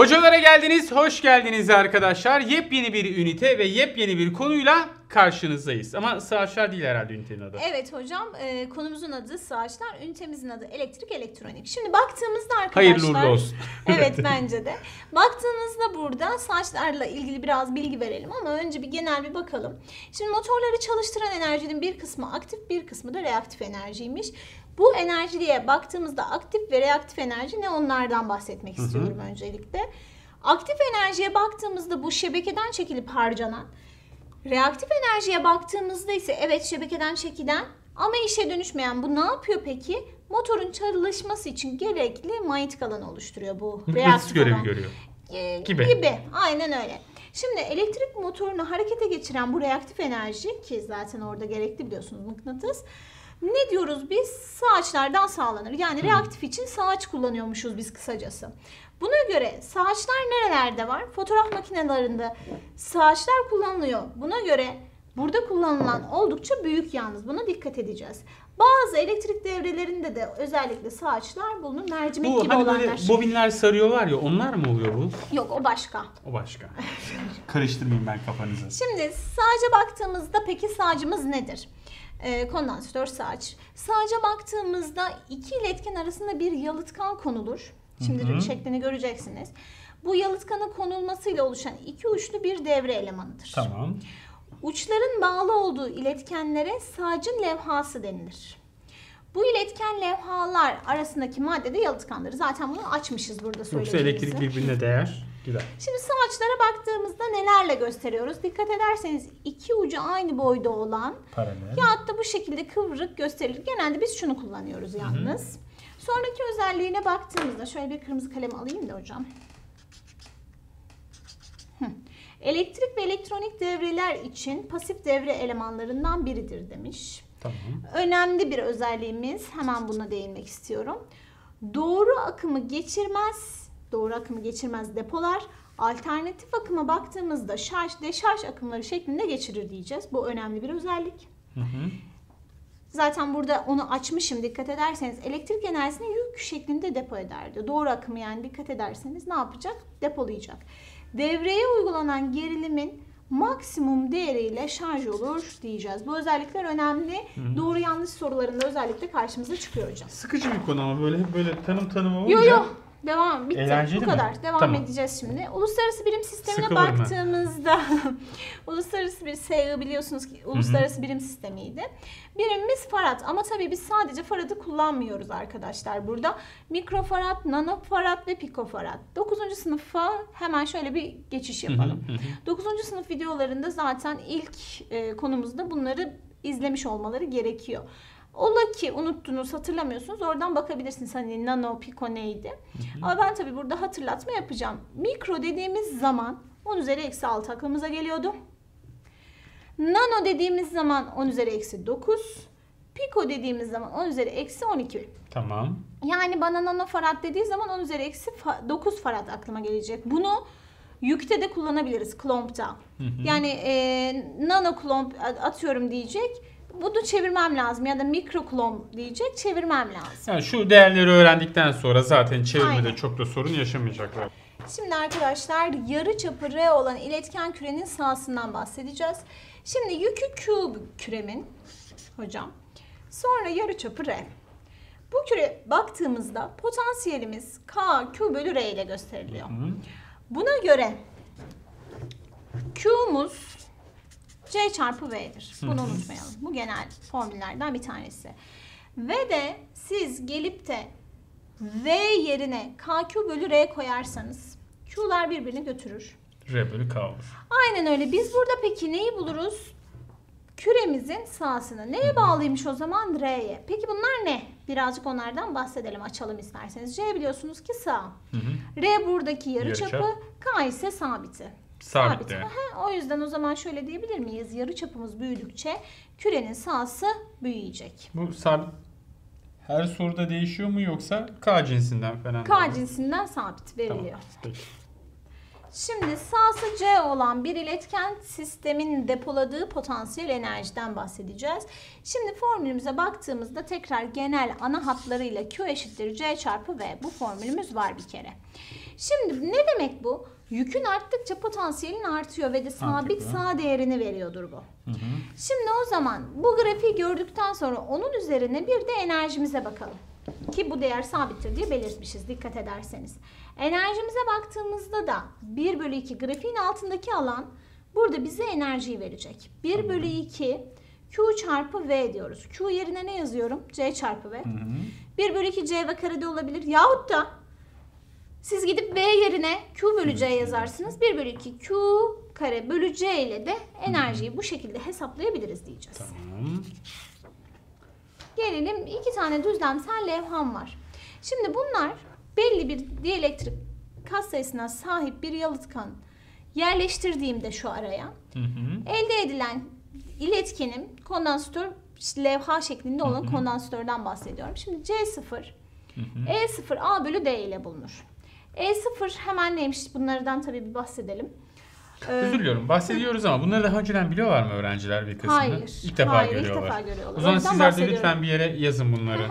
Hocalara geldiniz, hoş geldiniz arkadaşlar. Yepyeni bir ünite ve yepyeni bir konuyla karşınızdayız. Ama sığaçlar değil herhalde ünitenin adı. Evet hocam e, konumuzun adı sağaçlar, ünitemizin adı elektrik elektronik. Şimdi baktığımızda arkadaşlar... Hayırlı uğurlu olsun. evet bence de. Baktığınızda burada saçlarla ilgili biraz bilgi verelim ama önce bir genel bir bakalım. Şimdi motorları çalıştıran enerjinin bir kısmı aktif bir kısmı da reaktif enerjiymiş. Bu enerjiye baktığımızda aktif ve reaktif enerji ne onlardan bahsetmek istiyorum öncelikle. Aktif enerjiye baktığımızda bu şebekeden çekilip harcanan, reaktif enerjiye baktığımızda ise evet şebekeden çekilen ama işe dönüşmeyen bu ne yapıyor peki? Motorun çalışması için gerekli manyetik alan oluşturuyor bu reaktif görevi alan. görüyor. Ee, Gibi. gibi. Aynen öyle. Şimdi elektrik motorunu harekete geçiren bu reaktif enerji ki zaten orada gerekli biliyorsunuz mıknatıs. Ne diyoruz biz? Sağaçlardan sağlanır. Yani reaktif için sağaç kullanıyormuşuz biz kısacası. Buna göre sağaçlar nerelerde var? Fotoğraf makinelerinde sağaçlar kullanılıyor. Buna göre burada kullanılan oldukça büyük yalnız. Buna dikkat edeceğiz. Bazı elektrik devrelerinde de özellikle sağaçlar bulunur. Mercimek Bu gibi hani böyle olanlar. bobinler sarıyorlar ya onlar mı oluyor bu? Yok o başka. O başka. Karıştırmayayım ben kafanızı. Şimdi sağaca baktığımızda peki sağacımız nedir? Ee, kondansatör sağaç. Sağaca baktığımızda iki iletken arasında bir yalıtkan konulur. Şimdi Hı hı. şeklini göreceksiniz. Bu yalıtkanın konulmasıyla oluşan iki uçlu bir devre elemanıdır. Tamam. Uçların bağlı olduğu iletkenlere sağcın levhası denilir. Bu iletken levhalar arasındaki madde de yalıtkandır. Zaten bunu açmışız burada Yoksa söylediğimizi. elektrik birbirine değer. Gider. Şimdi sağaçlara baktığımızda nelerle gösteriyoruz? Dikkat ederseniz iki ucu aynı boyda olan Paralel. ya da bu şekilde kıvrık gösterilir. Genelde biz şunu kullanıyoruz yalnız. Sonraki özelliğine baktığımızda şöyle bir kırmızı kalem alayım da hocam. Hı. Elektrik ve elektronik devreler için pasif devre elemanlarından biridir demiş. Tamam. Önemli bir özelliğimiz hemen buna değinmek istiyorum. Doğru akımı geçirmez, doğru akımı geçirmez depolar alternatif akıma baktığımızda şarj deşarj akımları şeklinde geçirir diyeceğiz. Bu önemli bir özellik. Hı hı. Zaten burada onu açmışım dikkat ederseniz elektrik enerjisini yük şeklinde depo ederdi. Doğru akımı yani dikkat ederseniz ne yapacak? Depolayacak. Devreye uygulanan gerilimin maksimum değeriyle şarj olur diyeceğiz. Bu özellikler önemli. Doğru yanlış sorularında özellikle karşımıza çıkıyor hocam. Sıkıcı bir konu ama böyle böyle tanım tanım olunca. Yo yo. Devam. Bitti. Eğlenceli Bu mi? kadar. Devam Tamam. edeceğiz şimdi. Uluslararası birim sistemine Sıkılırım ben. baktığımızda uluslararası bir SI biliyorsunuz ki uluslararası birim sistemiydi. Birimimiz farad ama tabii biz sadece faradı kullanmıyoruz arkadaşlar burada. Mikrofarad, nanofarad ve pikofarad. 9. sınıfa hemen şöyle bir geçiş yapalım. 9. sınıf videolarında zaten ilk e, konumuzda bunları izlemiş olmaları gerekiyor. Ola ki unuttunuz, hatırlamıyorsunuz. Oradan bakabilirsiniz. Hani nano, piko neydi? Ama ben tabii burada hatırlatma yapacağım. Mikro dediğimiz zaman 10 üzeri eksi 6 aklımıza geliyordu. Nano dediğimiz zaman 10 üzeri eksi 9. Piko dediğimiz zaman 10 üzeri eksi 12. Tamam. Yani bana nanofarad dediği zaman 10 üzeri eksi fa- 9 farad aklıma gelecek. Bunu yükte de kullanabiliriz klompta. Yani e, nano klomp atıyorum diyecek. Bunu çevirmem lazım ya da mikro klomp diyecek çevirmem lazım. Yani şu değerleri öğrendikten sonra zaten çevirmede Aynen. çok da sorun yaşamayacaklar. Şimdi arkadaşlar yarı çapı R olan iletken kürenin sahasından bahsedeceğiz. Şimdi yükü Q küremin hocam. Sonra yarı çapı R. Bu küre baktığımızda potansiyelimiz K Q bölü R ile gösteriliyor. Buna göre Q'muz C çarpı V'dir. Bunu unutmayalım. Bu genel formüllerden bir tanesi. Ve de siz gelip de V yerine KQ bölü R koyarsanız Q'lar birbirini götürür. R bölü K olur. Aynen öyle. Biz burada peki neyi buluruz? Küremizin sahasını. Neye bağlıymış o zaman? R'ye. Peki bunlar ne? Birazcık onlardan bahsedelim, açalım isterseniz. C biliyorsunuz ki sağ. R buradaki yarıçapı, Yarıçap. K ise sabiti. Sabit. Aha, o yüzden o zaman şöyle diyebilir miyiz? Yarıçapımız büyüdükçe kürenin sahası büyüyecek. Bu sabit her soruda değişiyor mu yoksa K cinsinden falan? K mı? cinsinden sabit veriliyor. Tamam. Peki. Şimdi sahası C olan bir iletken sistemin depoladığı potansiyel enerjiden bahsedeceğiz. Şimdi formülümüze baktığımızda tekrar genel ana hatlarıyla Q eşittir C çarpı V. Bu formülümüz var bir kere. Şimdi ne demek bu? Yükün arttıkça potansiyelin artıyor ve de sabit sağ değerini veriyordur bu. Şimdi o zaman bu grafiği gördükten sonra onun üzerine bir de enerjimize bakalım. Ki bu değer sabittir diye belirtmişiz dikkat ederseniz. Enerjimize baktığımızda da 1 bölü 2 grafiğin altındaki alan burada bize enerjiyi verecek. 1 bölü 2 Q çarpı V diyoruz. Q yerine ne yazıyorum? C çarpı V. 1 bölü 2 C ve karede olabilir. Yahut da siz gidip V yerine Q bölü C yazarsınız. 1 bölü 2 Q kare bölü C ile de enerjiyi bu şekilde hesaplayabiliriz diyeceğiz. Tamam. Gelelim iki tane düzlemsel levham var. Şimdi bunlar belli bir dielektrik katsayısına sahip bir yalıtkan yerleştirdiğimde şu araya Hı hı. elde edilen iletkenim kondansatör işte levha şeklinde olan kondansatörden bahsediyorum. Şimdi C0 E0 A bölü D ile bulunur. E0 hemen neymiş bunlardan tabii bir bahsedelim. Ee, Özür diliyorum. Bahsediyoruz ama bunları daha önceden biliyorlar mı öğrenciler bir kısmını? Hayır. İlk defa Hayır, ilk görüyorlar. defa görüyorlar. O zaman O sizler de lütfen bir yere yazın bunları.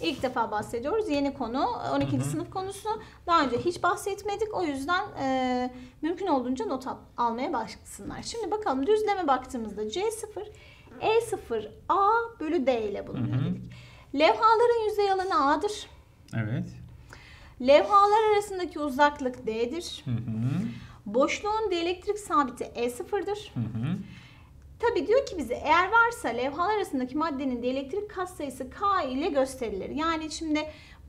İlk defa bahsediyoruz. Yeni konu 12. sınıf konusu. Daha önce hiç bahsetmedik. O yüzden e, mümkün olduğunca not al- almaya başlasınlar. Şimdi bakalım düzleme baktığımızda C0 E0 A bölü D ile bulunuyor dedik. Levhaların yüzey alanı A'dır. evet. Levhalar arasındaki uzaklık D'dir. Hı hı. Boşluğun dielektrik sabiti E0'dır. Hı hı. Tabii diyor ki bize eğer varsa levhalar arasındaki maddenin dielektrik katsayısı K ile gösterilir. Yani şimdi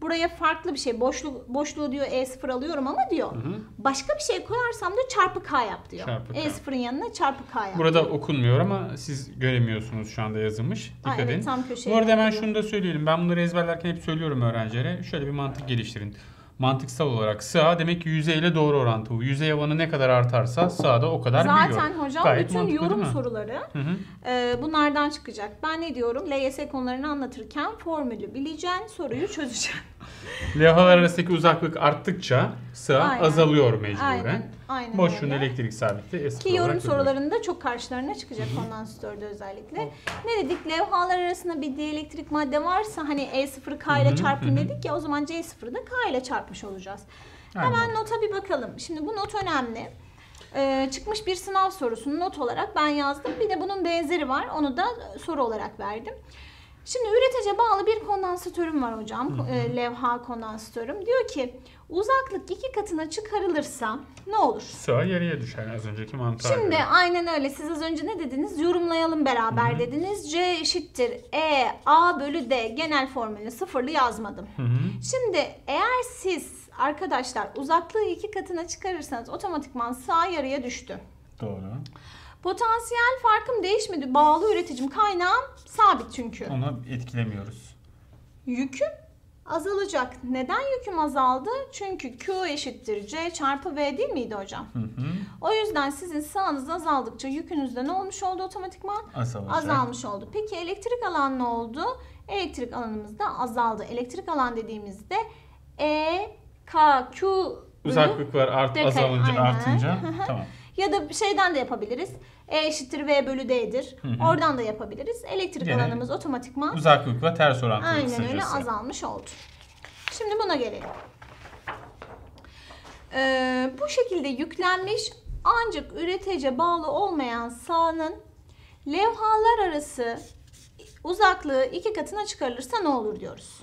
buraya farklı bir şey boşluk boşluğu diyor E0 alıyorum ama diyor başka bir şey koyarsam da çarpı K yap diyor. Çarpı K. E0'ın yanına çarpı K yap. Burada okunmuyor ama siz göremiyorsunuz şu anda yazılmış. Dikkat Ha, evet, edin. tam Bu arada hemen şunu da söyleyelim. Ben bunları ezberlerken hep söylüyorum öğrencilere. Şöyle bir mantık geliştirin. Mantıksal olarak sağ demek ki yüzeyle doğru orantılı. Yüzey alanı ne kadar artarsa sağda o kadar büyüyor. Zaten hocam Gayet bütün yorum soruları Hı hı. e, bunlardan çıkacak. Ben ne diyorum? LYS konularını anlatırken formülü bileceksin, soruyu çözeceksin. Levhalar arasındaki uzaklık arttıkça sağ Aynen. azalıyor mecburen. Aynen, aynen Boşluğun öyle. elektrik sabiti eski Ki yorum sorularında çok karşılarına çıkacak kondansatörde özellikle. Ne dedik? Levhalar arasında bir dielektrik madde varsa hani E0 K ile çarpın dedik ya o zaman C0'ı da K ile çarpmış olacağız. Aynen. Hemen nota bir bakalım. Şimdi bu not önemli. Ee, çıkmış bir sınav sorusunu not olarak ben yazdım. Bir de bunun benzeri var. Onu da soru olarak verdim. Şimdi üretece bağlı bir kondansatörüm var hocam. Ee, levha kondansatörüm. Diyor ki uzaklık iki katına çıkarılırsa ne olur? Sağ yarıya düşer az önceki mantığa Şimdi göre. aynen öyle. Siz az önce ne dediniz? Yorumlayalım beraber dediniz. C eşittir E A bölü D genel formülünü sıfırlı yazmadım. Hı hı. Şimdi eğer siz arkadaşlar uzaklığı iki katına çıkarırsanız otomatikman sağ yarıya düştü. Doğru. Potansiyel farkım değişmedi. Bağlı üreticim kaynağım sabit çünkü. Onu etkilemiyoruz. Yüküm azalacak. Neden yüküm azaldı? Çünkü Q eşittir C çarpı V değil miydi hocam? Hı hı. O yüzden sizin sağınız azaldıkça yükünüz de ne olmuş oldu otomatikman? Azalacak. Azalmış oldu. Peki elektrik alan ne oldu? Elektrik alanımız da azaldı. Elektrik alan dediğimizde E, K, Q bölü- Uzaklıklar art, Dekay, azalınca aynen. artınca tamam. Ya da şeyden de yapabiliriz. E eşittir V bölü D'dir. hı. Oradan da yapabiliriz. Elektrik Gene alanımız otomatikman Uzaklıkla ters orantılı aynen kısacası. öyle azalmış oldu. Şimdi buna gelelim. Ee, bu şekilde yüklenmiş ancak üretece bağlı olmayan sahanın levhalar arası uzaklığı iki katına çıkarılırsa ne olur diyoruz.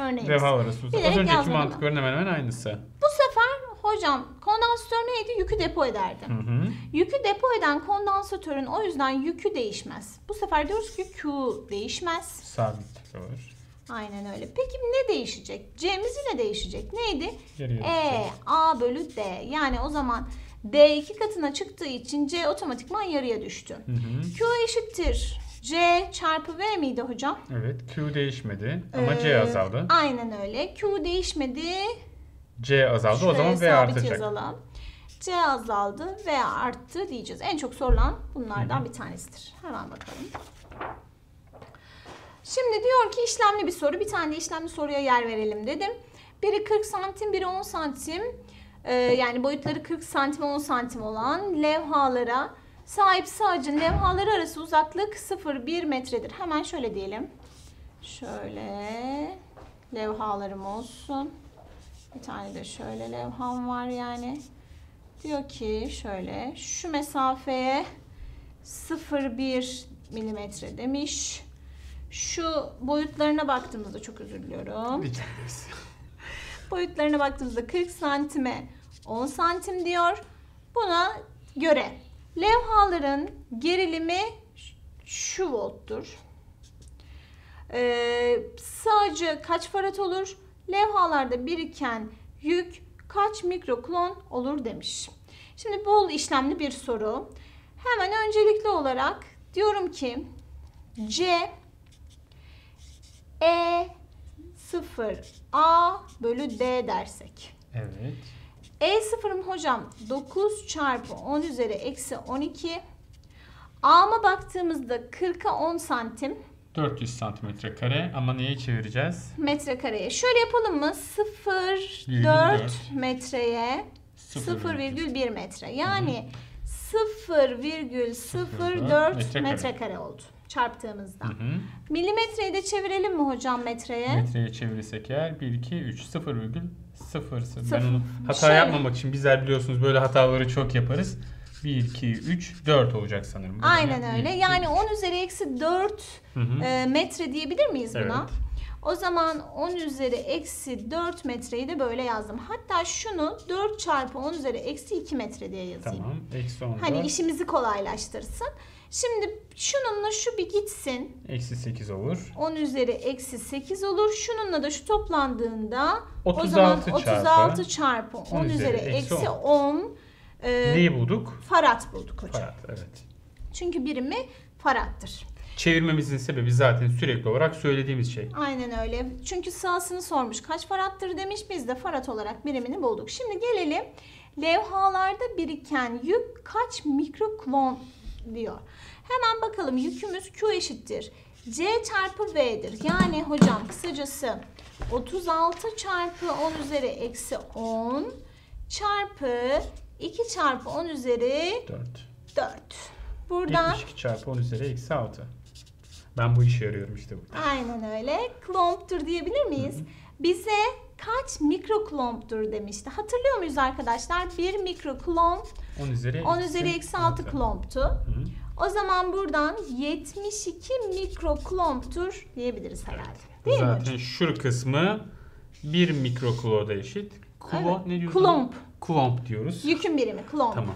Örneğin. Levhalar arası uzak. Az önceki mantıkların hemen hemen aynısı. Bu sefer hocam kondansatör neydi? Yükü depo ederdi. Hı hı. Yükü depo eden kondansatörün o yüzden yükü değişmez. Bu sefer diyoruz ki Q değişmez. Sabit olur. Aynen öyle. Peki ne değişecek? C'miz yine değişecek. Neydi? Geriye E. A bölü D. Yani o zaman D iki katına çıktığı için C otomatikman yarıya düştü. Hı hı. Q eşittir. C çarpı V miydi hocam? Evet Q değişmedi ama Ee, C azaldı. Aynen öyle. Q değişmedi. C azaldı o Şuraya zaman V artacak. yazalım. C azaldı ve arttı diyeceğiz. En çok sorulan bunlardan bir tanesidir. Hemen bakalım. Şimdi diyor ki işlemli bir soru. Bir tane de işlemli soruya yer verelim dedim. Biri 40 santim, biri 10 santim. Ee, yani boyutları 40 santim, 10 santim olan levhalara sahip sağcın levhaları arası uzaklık 0,1 metredir. Hemen şöyle diyelim. Şöyle levhalarım olsun. Bir tane de şöyle levham var yani. Diyor ki şöyle şu mesafeye 0,1 milimetre demiş. Şu boyutlarına baktığımızda çok özür diliyorum. Boyutlarına baktığımızda 40 santime 10 santim diyor. Buna göre levhaların gerilimi şu volttur. Ee, sağcı kaç farad olur? Levhalarda biriken yük kaç mikroklon olur demiş. Şimdi bol işlemli bir soru. Hemen öncelikli olarak diyorum ki C E 0 A bölü D dersek. Evet. E sıfırım hocam 9 çarpı 10 üzeri eksi 12. A'ma baktığımızda 40'a 10 santim 400 santimetre kare ama neye çevireceğiz? metrekareye. Şöyle yapalım mı? 0,4 dört. metreye 0,1 metre. Yani 0,04 metrekare. oldu çarptığımızda. Hı hı. Milimetreyi de çevirelim mi hocam metreye? Metreye çevirirsek eğer 1, 2, 3, 0 virgül 0. Ben onu hata Şöyle. yapmamak için bizler biliyorsunuz böyle hataları çok yaparız. 1, 2, 3, 4 olacak sanırım. Aynen bir, öyle. iki, Yani 10 üzeri eksi 4 Hı hı. e, metre diyebilir miyiz buna? Evet. O zaman 10 üzeri eksi 4 metreyi de böyle yazdım. Hatta şunu 4 çarpı 10 üzeri eksi 2 metre diye yazayım. Tamam. Eksi 10 Hani işimizi kolaylaştırsın. Şimdi şununla şu bir gitsin. Eksi 8 olur. 10 üzeri eksi 8 olur. Şununla da şu toplandığında o 36 zaman çarpı 36 çarpı 10 üzeri üzeri eksi eksi 10 e, Neyi bulduk? farad bulduk hocam. Farad. Evet. Çünkü birimi farattır. Çevirmemizin sebebi zaten sürekli olarak söylediğimiz şey. Aynen öyle. Çünkü sahasını sormuş kaç farattır demiş. Biz de farad olarak birimini bulduk. Şimdi gelelim levhalarda biriken yük kaç mikroklon diyor. Hemen bakalım yükümüz Q eşittir. C çarpı V'dir. Yani hocam kısacası 36 çarpı 10 üzeri eksi 10 çarpı 2 çarpı 10 üzeri 4. 4. Buradan 72 çarpı 10 üzeri eksi 6. Ben bu işe yarıyorum işte bu. Aynen öyle. Klomptur diyebilir miyiz? Bize kaç mikroklomptur demişti. Hatırlıyor muyuz arkadaşlar? 1 mikroklomp 10 üzeri 10 üzeri eksi 6 klomptu. Hı. O zaman buradan 72 mikroklomptur diyebiliriz herhalde. Değil mi? Zaten şu kısmı 1 mikrokloda eşit. Kulo Evet. ne diyorsun? Klomp. Klomp diyoruz. Yükün birimi klomp. Tamam.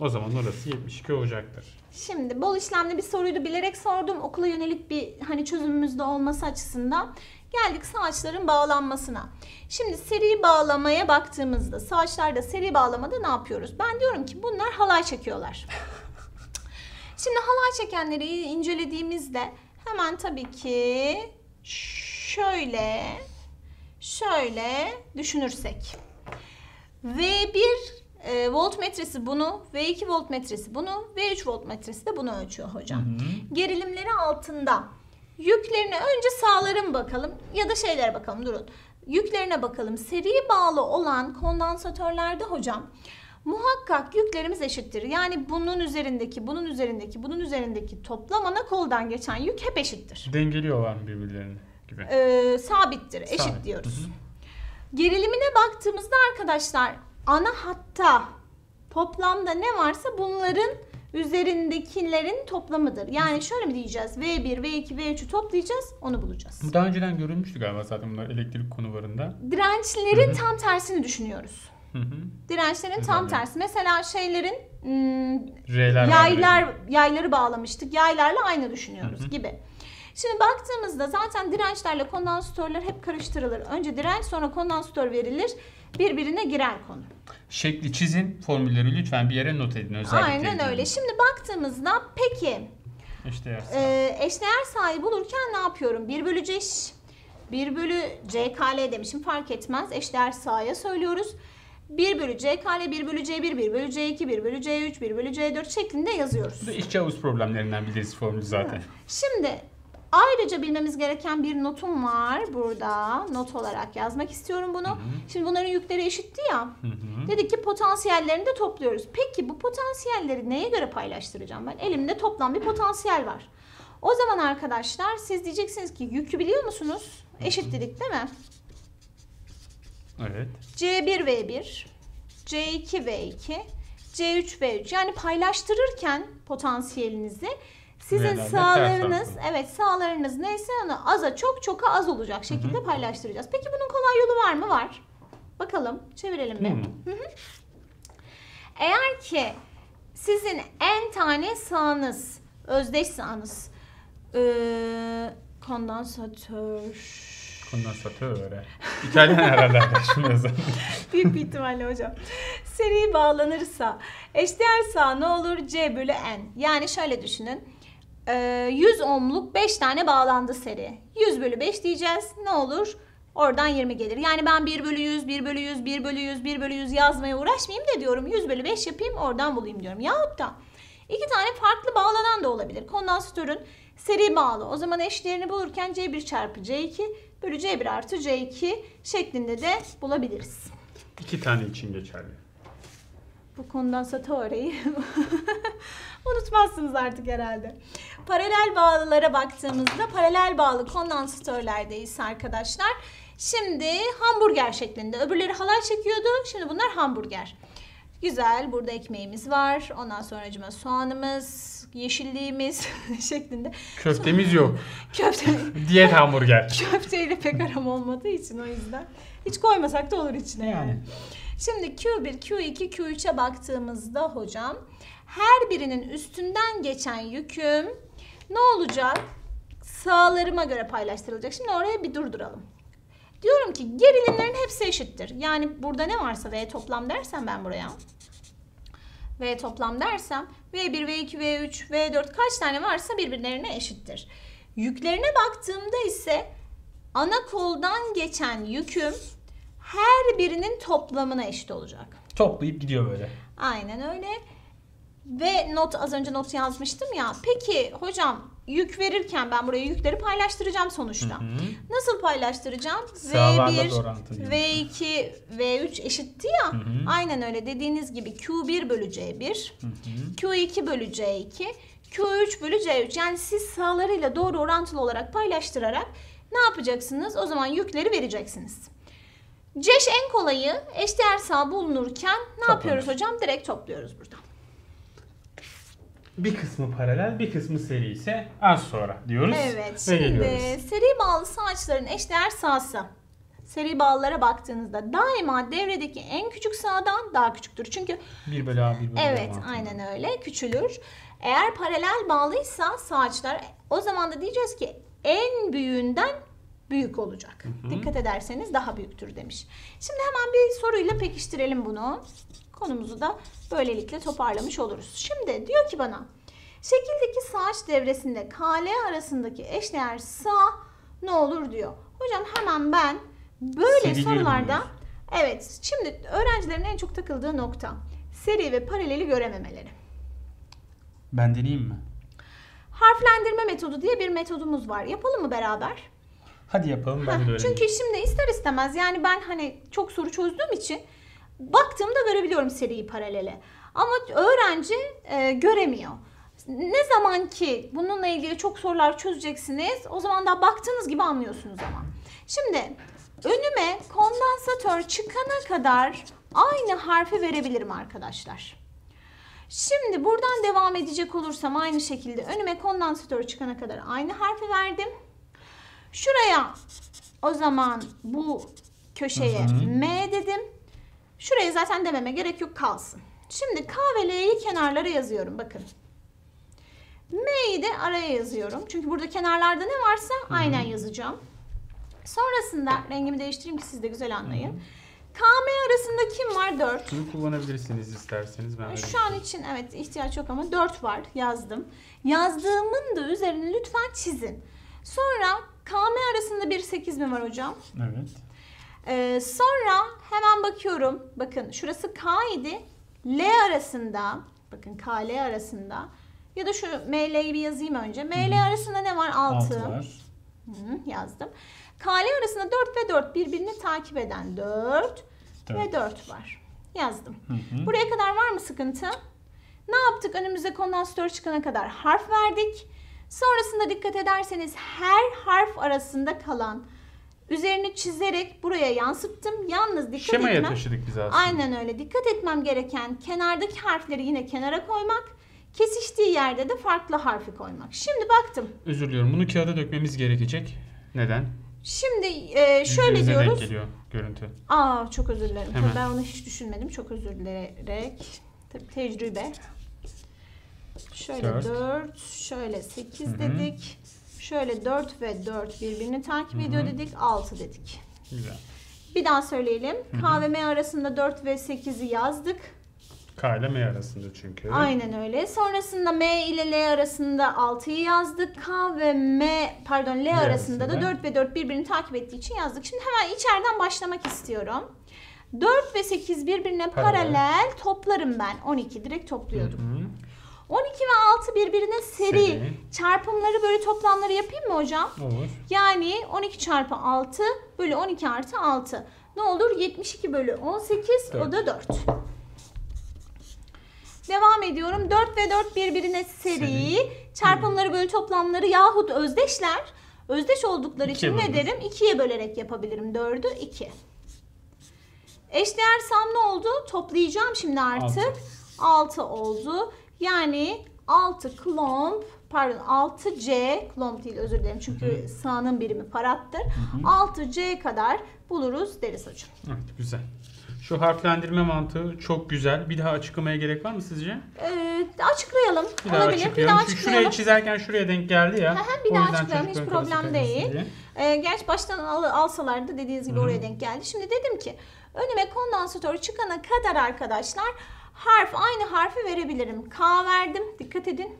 O zaman orası 72 olacaktır. Şimdi bol işlemli bir soruydu bilerek sordum. Okula yönelik bir hani çözümümüzde olması açısından. Geldik saçların bağlanmasına. Şimdi seri bağlamaya baktığımızda saçlarda seri bağlamada ne yapıyoruz? Ben diyorum ki bunlar halay çekiyorlar. Şimdi halay çekenleri incelediğimizde hemen tabii ki şöyle şöyle düşünürsek. V1 e, voltmetresi bunu, V2 voltmetresi bunu, V3 voltmetresi de bunu ölçüyor hocam. Gerilimleri altında. Yüklerine önce sağlara mı bakalım ya da şeylere bakalım durun. Yüklerine bakalım. Seri bağlı olan kondansatörlerde hocam muhakkak yüklerimiz eşittir. Yani bunun üzerindeki, bunun üzerindeki, bunun üzerindeki toplam ana koldan geçen yük hep eşittir. Dengeliyorlar birbirlerini gibi. Ee, sabittir, eşit Sabit. diyoruz. Hı hı. Gerilimine baktığımızda arkadaşlar ana hatta toplamda ne varsa bunların üzerindekilerin toplamıdır. Yani şöyle mi diyeceğiz? V1, V2, V3'ü toplayacağız, onu bulacağız. Bu daha önceden görülmüştü galiba zaten bunlar elektrik konularında. Dirençlerin tam tersini düşünüyoruz. Dirençlerin tam tersi. Mesela şeylerin ım, R'ler yaylar yayları bağlamıştık. Yaylarla aynı düşünüyoruz gibi. Şimdi baktığımızda zaten dirençlerle kondansatörler hep karıştırılır. Önce direnç sonra kondansatör verilir. Birbirine girer konu. Şekli çizin, formülleri lütfen bir yere not edin özellikle. Aynen öyle. Şimdi baktığımızda peki İşte yersin. e, eşdeğer sayı bulurken ne yapıyorum? 1 bölü C 1 bölü CKL demişim fark etmez. Eşdeğer sayıya söylüyoruz. 1 bölü CKL, 1 bölü C1, 1 bölü C2, 1 bölü C3, 1 bölü C4 şeklinde yazıyoruz. Bu da işçi havuz problemlerinden biliriz formülü zaten. Şimdi ayrıca bilmemiz gereken bir notum var burada. Not olarak yazmak istiyorum bunu. Şimdi bunların yükleri eşitti ya. Hı hı. Dedik ki potansiyellerini de topluyoruz. Peki bu potansiyelleri neye göre paylaştıracağım ben? Elimde toplam bir potansiyel var. O zaman arkadaşlar siz diyeceksiniz ki yükü biliyor musunuz? Eşit dedik değil mi? Evet. C1V1, C2V2, C3V3 yani paylaştırırken potansiyelinizi sizin sağlarınız evet sağlarınız neyse onu aza çok çoka az olacak şekilde paylaştıracağız. Peki bunun kolay yolu var mı? Var. Bakalım çevirelim mu? Eğer ki sizin en tane sağınız, özdeş sağınız, eee kondansatör, Kondansatör. İtalyan herhalde yazan. büyük bir ihtimalle hocam, seri bağlanırsa eşdeğer sağ ne olur? C bölü N. Yani şöyle düşünün. Eee, 100 ohmluk 5 tane bağlandı seri. 100 bölü 5 diyeceğiz. Ne olur? Oradan 20 gelir. Yani ben 1 bölü 100, 1 bölü 100, 1 bölü 100, 1 bölü 100 yazmaya uğraşmayayım da diyorum. 100 bölü 5 yapayım oradan bulayım diyorum. Yahut da iki tane farklı bağlanan da olabilir. Kondansatörün seri bağlı. O zaman eşdeğerini bulurken C1 çarpı C2 bölü C1 artı C2 şeklinde de bulabiliriz. İki tane için geçerli. Bu kondansatöreyi unutmazsınız artık herhalde. Paralel bağlılara baktığımızda paralel bağlı kondansatörlerdeyiz arkadaşlar. Şimdi hamburger şeklinde. Öbürleri halay çekiyordu. Şimdi bunlar hamburger. Güzel. Burada ekmeğimiz var. Ondan sonra soğanımız, yeşilliğimiz şeklinde. Köftemiz yok. Köfte, Diyet hamburger. köfteyle pek aram olmadığı için o yüzden. Hiç koymasak da olur içine yani. Yani. Şimdi Q1, Q2, Q3'e baktığımızda hocam her birinin üstünden geçen yüküm ne olacak? Sağlarıma göre paylaştırılacak. Şimdi oraya bir durduralım. Diyorum ki gerilimlerin hepsi eşittir. Yani burada ne varsa V toplam dersem ben buraya. V toplam dersem V1, V2, V3, V4 kaç tane varsa birbirlerine eşittir. Yüklerine baktığımda ise ana koldan geçen yüküm her birinin toplamına eşit olacak. Toplayıp gidiyor böyle. Aynen öyle. Ve not az önce not yazmıştım ya. Peki hocam yük verirken ben buraya yükleri paylaştıracağım sonuçta. Hı hı. Nasıl paylaştıracağım? Sağlarla V1, da orantılı. V2, V3 eşitti ya. Hı hı. Aynen öyle dediğiniz gibi Q1 bölü C1, Hı hı. Q2 bölü C2, Q3 bölü C3. Yani siz sağlarıyla doğru orantılı olarak paylaştırarak ne yapacaksınız? O zaman yükleri vereceksiniz. Ceş en kolayı eşdeğer sağ bulunurken ne Toplanır. yapıyoruz hocam? Direkt topluyoruz burada. Bir kısmı paralel, bir kısmı seri ise az sonra diyoruz. Evet Ve şimdi geliyoruz. seri bağlı sağaçların eşdeğer sağsı. Seri bağlılara baktığınızda daima devredeki en küçük sağdan daha küçüktür. Çünkü 1 bölü A, 1 bölü Evet, mantığında. aynen öyle. Küçülür. Eğer paralel bağlıysa saçlar o zaman da diyeceğiz ki en büyüğünden büyük olacak. hı. Dikkat ederseniz daha büyüktür demiş. Şimdi hemen bir soruyla pekiştirelim bunu. Konumuzu da böylelikle toparlamış oluruz. Şimdi diyor ki bana şekildeki saç devresinde KL arasındaki eşdeğer sağ ne olur diyor. Hocam hemen ben böyle Serileri sorularda. Evet, şimdi öğrencilerin en çok takıldığı nokta seri ve paraleli görememeleri. Ben deneyeyim mi? Harflendirme metodu diye bir metodumuz var. Yapalım mı beraber? Hadi yapalım ben de öğreneyim. Çünkü şimdi ister istemez yani ben hani çok soru çözdüğüm için baktığımda görebiliyorum seriyi paralele. Ama öğrenci e, göremiyor. Ne zaman ki bununla ilgili çok sorular çözeceksiniz o zaman da baktığınız gibi anlıyorsunuz ama. Şimdi önüme kondansatör çıkana kadar aynı harfi verebilirim arkadaşlar. Şimdi buradan devam edecek olursam aynı şekilde önüme kondansatör çıkana kadar aynı harfi verdim. Şuraya o zaman bu köşeye Hı hı. M dedim. Şuraya zaten dememe gerek yok kalsın. Şimdi K ve L'yi kenarlara yazıyorum bakın. M'yi de araya yazıyorum. Çünkü burada kenarlarda ne varsa aynen yazacağım. Sonrasında rengimi değiştireyim ki siz de güzel anlayın. KM arasında kim var? 4. Şunu kullanabilirsiniz isterseniz. Ben Şu an için evet ihtiyaç yok ama 4 var yazdım. Yazdığımın da üzerine lütfen çizin. Sonra KM arasında bir 8 mi var hocam? Evet. Ee, sonra hemen bakıyorum. Bakın şurası K idi. L arasında bakın K L arasında ya da şu M L'yi bir yazayım önce. M L arasında ne var? 6. 6 var. Hı, yazdım. K L arasında 4 ve 4 birbirini takip eden 4 ve Dört. 4 var. Yazdım. Hı hı. Buraya kadar var mı sıkıntı? Ne yaptık? Önümüze kondansatör çıkana kadar harf verdik. Sonrasında dikkat ederseniz her harf arasında kalan Üzerini çizerek buraya yansıttım. Yalnız dikkat Şemaya etmem. taşıdık biz aslında. Aynen öyle. Dikkat etmem gereken kenardaki harfleri yine kenara koymak. Kesiştiği yerde de farklı harfi koymak. Şimdi baktım. Özür diliyorum. Bunu kağıda dökmemiz gerekecek. Neden? Şimdi e, şöyle Yüzünüze diyoruz. geliyor görüntü. Aa çok özür dilerim. Hemen. Ben onu hiç düşünmedim. Çok özür dileyerek. Tabii tecrübe. Şöyle Dört. 4, şöyle 8 Hı hı. dedik. Şöyle 4 ve 4 birbirini takip ediyor dedik. 6 dedik. Güzel. Bir daha söyleyelim. K ve M arasında 4 ve 8'i yazdık. K ile M arasında çünkü. Aynen öyle. Sonrasında M ile L arasında 6'yı yazdık. K ve M pardon L, arasında da arasında. 4 ve 4 birbirini takip ettiği için yazdık. Şimdi hemen içeriden başlamak istiyorum. 4 ve 8 birbirine Paralel. paralel, toplarım ben. 12 direkt topluyordum. Hı. 12 ve 6 birbirine seri. Seri. Çarpımları böyle toplamları yapayım mı hocam? Olur. Yani 12 çarpı 6 bölü 12 artı 6. Ne olur? 72 bölü 18 o Dört. da 4. Devam ediyorum. 4 ve 4 birbirine seri. Seri. Çarpımları bölü toplamları yahut özdeşler. Özdeş oldukları İkiye için ne bölünür. derim? 2'ye bölerek yapabilirim. 4'ü 2. Eşdeğer sam ne oldu? Toplayacağım şimdi artık. 6 oldu. Yani 6 klomp pardon 6C klomp değil özür dilerim çünkü sağının birimi farattır. 6C kadar buluruz deriz hocam. Evet, güzel. Şu harflendirme mantığı çok güzel. Bir daha açıklamaya gerek var mı sizce? Ee, açıklayalım. Bir daha Olabilir. Bir daha açıklayalım. şuraya çizerken şuraya denk geldi ya. Bir daha açıklayalım. Hiç problem değil. Ee, gerçi baştan al, alsalardı dediğiniz gibi Hı hı. oraya denk geldi. Şimdi dedim ki önüme kondansatör çıkana kadar arkadaşlar harf aynı harfi verebilirim. K verdim. Dikkat edin.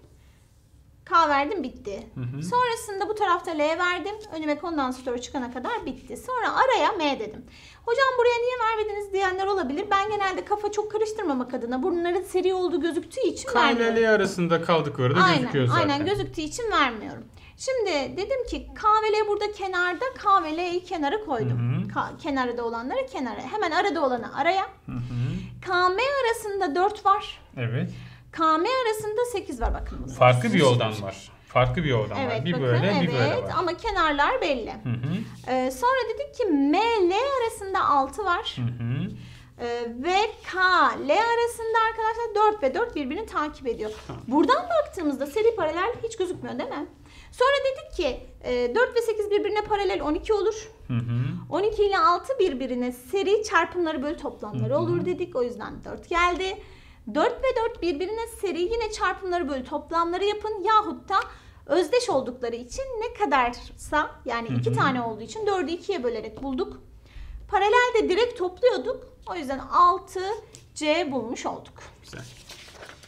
K verdim bitti. Hı hı. Sonrasında bu tarafta L verdim. Önüme kondansatör çıkana kadar bitti. Sonra araya M dedim. Hocam buraya niye vermediniz diyenler olabilir. Ben genelde kafa çok karıştırmamak adına bunların seri olduğu gözüktüğü için K ile vermiyorum. L arasında kaldıkları da Aynen, gözüküyor zaten. aynen gözüktüğü için vermiyorum. Şimdi dedim ki K ve L burada kenarda, K ve L'yi kenara koydum. Hı hı. K, kenarda olanları kenara. Hemen arada olanı araya. Hı hı. KM arasında 4 var. Evet. KM arasında 8 var bakın. bunlar. Farklı bir yoldan var. Farklı bir yoldan Evet var. Bir bakın böyle evet bir böyle var. ama kenarlar belli. Hı hı. Ee, sonra dedik ki M, L arasında 6 var. Hı hı. Ee, ve K, L arasında arkadaşlar 4 ve 4 birbirini takip ediyor. Buradan baktığımızda seri paralel hiç gözükmüyor değil mi? Sonra dedik ki e, 4 ve 8 birbirine paralel 12 olur. Hı hı. 12 ile 6 birbirine seri çarpımları bölü toplamları olur dedik. O yüzden 4 geldi. 4 ve 4 birbirine seri yine çarpımları bölü toplamları yapın. Yahut da özdeş oldukları için ne kadarsa yani 2 tane olduğu için 4'ü 2'ye bölerek bulduk. Paralelde direkt topluyorduk. O yüzden 6C bulmuş olduk. Güzel.